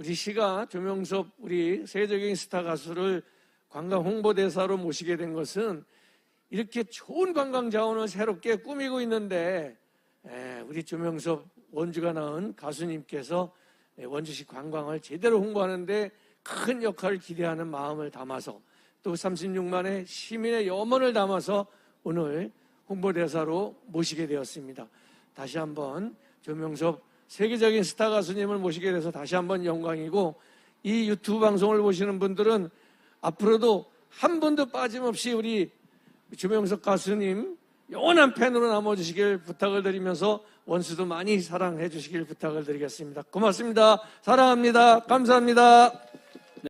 원지씨가 조명섭 우리 세계적인 스타 가수를 관광 홍보대사로 모시게 된 것은 이렇게 좋은 관광 자원을 새롭게 꾸미고 있는데 에, 우리 조명섭 원주가 낳은 가수님께서 에, 원주시 관광을 제대로 홍보하는데 큰 역할을 기대하는 마음을 담아서 또 36만의 시민의 염원을 담아서 오늘 홍보대사로 모시게 되었습니다. 다시 한번 조명섭 세계적인 스타 가수님을 모시게 돼서 다시 한번 영광이고 이 유튜브 방송을 보시는 분들은 앞으로도 한 번도 빠짐없이 우리 조명석 가수님 영원한 팬으로 남아주시길 부탁을 드리면서 원수도 많이 사랑해 주시길 부탁을 드리겠습니다. 고맙습니다. 사랑합니다. 감사합니다.